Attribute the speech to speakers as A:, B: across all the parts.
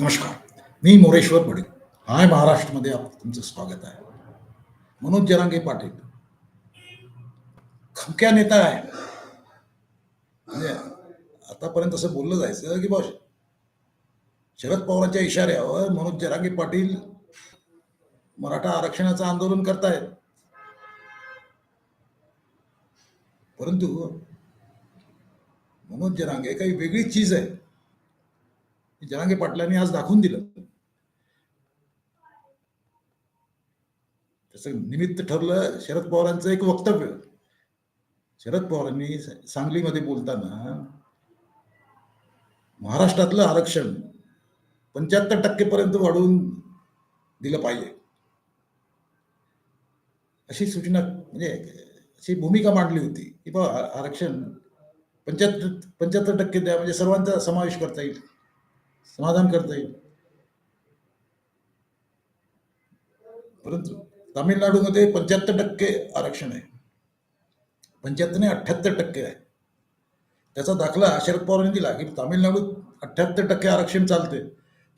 A: नमस्कार मी मोरेश्वर बडे हाय महाराष्ट्रमध्ये आप तुमचं स्वागत आहे. मनोज जरांगे पाटील. खमक्या नेता आहे. म्हणजे आतापर्यंत असं बोललं जायचं की बा शरद पवारांच्या इशाऱ्यावर मनोज जरांगे पाटील मराठा आरक्षणाचं आंदोलन करतायत. परंतु मनोज जरांगे काही वेगळीच चीज आहे. जनागे पाटलांनी आज दाखवून दिलं. त्याचं निमित्त ठरलं शरद पवारांचं एक वक्तव्य. शरद पवारांनी सांगलीमध्ये बोलताना महाराष्ट्रातलं आरक्षण पंच्याहत्तर टक्केपर्यंत वाढवून दिलं पाहिजे. अशी सूचना म्हणजे अशी भूमिका मांडली होती की बा आरक्षण पंच्याहत्तर पंच्याहत्तर टक्के द्या म्हणजे सर्वांचा समावेश करता येईल. समाधान करता येईल. परंतु तामिळनाडूमध्ये पंच्याहत्तर टक्के आरक्षण आहे. पंच्याहत्तर नाही अठ्ठ्याहत्तर टक्के आहे. त्याचा दाखला शरद पवारांनी दिला की तामिळनाडूत अठ्ठ्याहत्तर टक्के आरक्षण चालते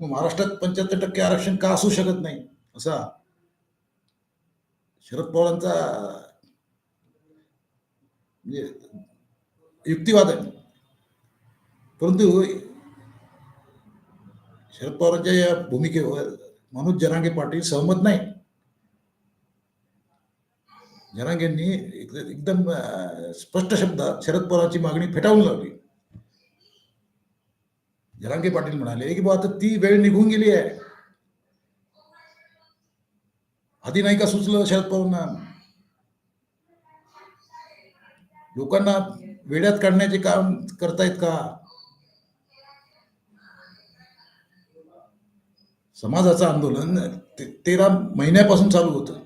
A: मग महाराष्ट्रात पंच्याहत्तर टक्के आरक्षण का असू शकत नाही? असा शरद पवारांचा म्हणजे युक्तिवाद आहे. परंतु शरद पवारांच्या या भूमिकेवर मनोज जरांगे पाटील सहमत नाही. जरांगेंनी एकदम स्पष्ट शब्दात शरद पवारांची मागणी फेटाळून लावली. जरांगे पाटील म्हणाले की बा आता ती वेळ निघून गेली आहे. आधी नाही का सुचलं शरद पवारांना? लोकांना वेड्यात काढण्याचे काम करतायत का? समाजाचं आंदोलन ते- तेरा महिन्यापासून चालू होतं.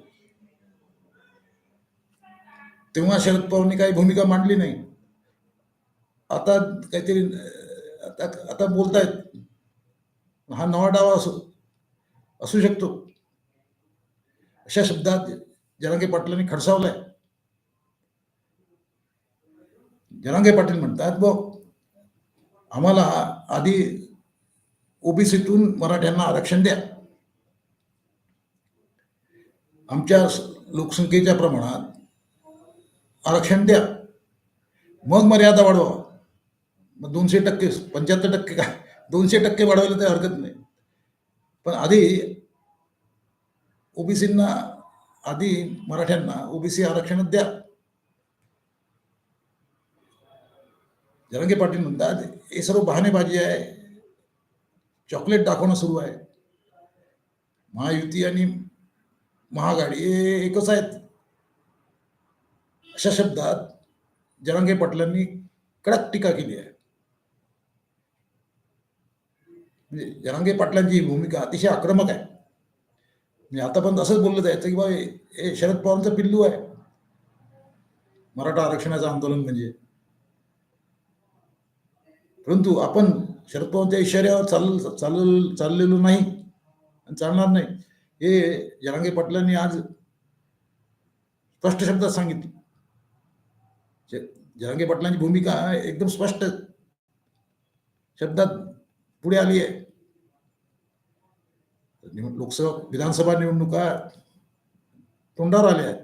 A: तेव्हा शरद पवारांनी काही भूमिका मांडली नाही. आता काहीतरी आता आता बोलतायत. हा नवा डावा असो असू शकतो. अशा शब्दात जनांगे पाटलांनी खडसावलाय. जनांगे पाटील म्हणतात बघ आम्हाला आधी ओबीसीतून मराठ्यांना आरक्षण द्या. आमच्या लोकसंख्येच्या प्रमाणात आरक्षण द्या. मग मर्यादा वाढवा. मग दोनशे टक्के पंच्याहत्तर टक्के काय दोनशे टक्के वाढवायला तर हरकत नाही. पण आधी ओबीसींना आधी मराठ्यांना ओबीसी आरक्षण द्या. जरंगे पाटील म्हणतात हे सर्व बहाणेबाजी आहे. चॉकलेट दाखवणं सुरू आहे. महायुती आणि महागाडी एकच आहेत. अशा शब्दात जरांगे पाटलांनी कडक टीका केली आहे. म्हणजे जरांगे पाटलांची भूमिका अतिशय आक्रमक आहे. म्हणजे आतापर्यंत असंच बोललं जायचं की बा हे शरद पवारांचं पिल्लू आहे. मराठा आरक्षणाचं आंदोलन म्हणजे. परंतु आपण शरद पवारच्या इशाऱ्यावर चाल चाल चाललेलो नाही आणि चालणार नाही हे जरांगे पाटलांनी आज स्पष्ट शब्दात सांगितलं. ज- जरांगे पाटलांची भूमिका एकदम स्पष्ट शब्दात पुढे आली आहे. लोकसभा विधानसभा निवडणुका तोंडावर आल्या आहेत.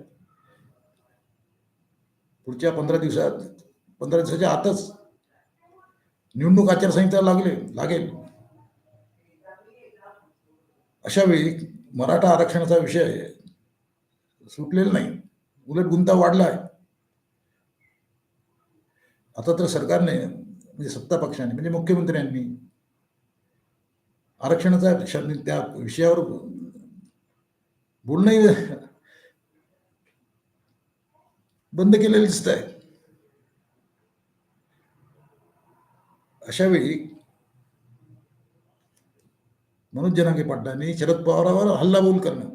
A: पुढच्या पंधरा दिवसात पंधरा दिवसाच्या आतच निवडणूक आचारसंहिता लागले लागेल. अशा वेळी मराठा आरक्षणाचा विषय सुटलेला नाही. उलट गुंता वाढला आहे. आता तर सरकारने म्हणजे सत्ता पक्षाने म्हणजे मुख्यमंत्र्यांनी आरक्षणाचा त्या विषयावर बोलणंही बंद केलेलं दिसत आहे अशा वेळी मनोज जनांगे पाटलांनी शरद पवारावर हल्लाबोल करणं.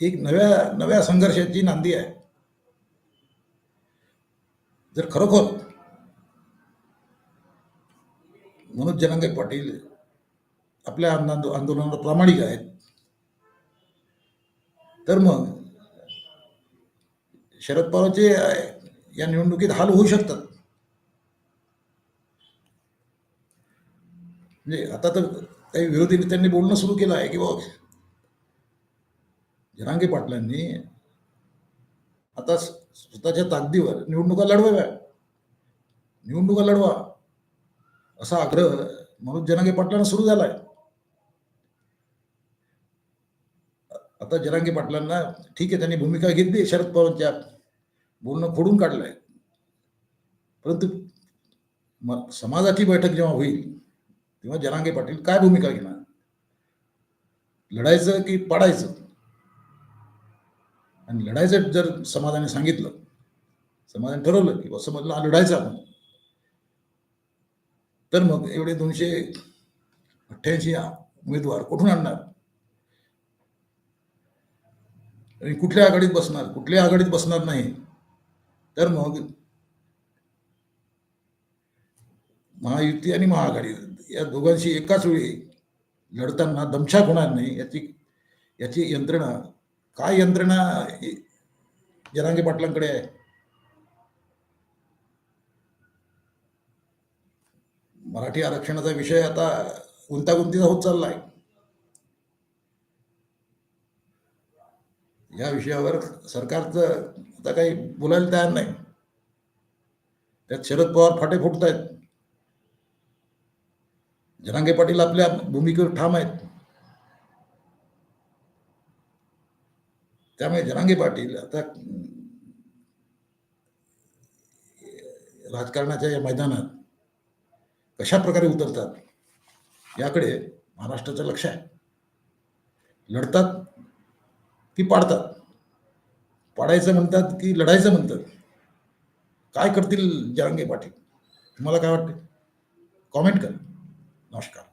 A: एक नव्या नव्या संघर्षाची नांदी आहे. जर खरोखर मनोज जनांगे पाटील आपल्या आंदोलनाला प्रामाणिक आहेत तर मग शरद पवारचे या निवडणुकीत हाल होऊ शकतात. म्हणजे आता तर काही विरोधी नेत्यांनी बोलणं सुरू केलं आहे की बाबा जरांगे पाटलांनी आता स्वतःच्या ताकदीवर निवडणुका लढवाव्या. निवडणुका लढवा. असा आग्रह मनोज जरांगे पाटलांना सुरू झालाय. आता जरांगे पाटलांना ठीक आहे त्यांनी भूमिका घेतली शरद पवारांच्या बोलणं खोडून काढलंय. परंतु समाजाची बैठक जेव्हा होईल तेव्हा जरांगे पाटील काय भूमिका घेणार? लढायचं की पडायचं? आणि लढायचं जर समाजाने सांगितलं समाजाने ठरवलं की असं म्हटलं लढायचं आपण. तर मग एवढे दोनशे अठ्ठ्याऐंशी उमेदवार कुठून आणणार? आणि कुठल्या आघाडीत बसणार? कुठल्या आघाडीत बसणार नाही? तर मग महायुती आणि महाआघाडी. या दोघांशी एकाच वेळी लढताना दमछाक होणार नाही याची याची यंत्रणा काय यंत्रणा जनांगे पाटलांकडे आहे? मराठी आरक्षणाचा विषय आता गुंतागुंतीचा होत चालला आहे या विषयावर सरकारचं आता काही बोलायला तयार नाही. त्यात शरद पवार फाटे फुटत आहेत जनांगे पाटील आपल्या भूमिकेवर ठाम आहेत. त्यामुळे जनांगे पाटील आता राजकारणाच्या या मैदानात कशा प्रकारे उतरतात याकडे महाराष्ट्राचं लक्ष आहे. लढतात की पाडतात? पाडायचं म्हणतात की लढायचं म्हणतात? काय करतील जरांगे पाटील? तुम्हाला काय वाटते कॉमेंट कर. नमस्कार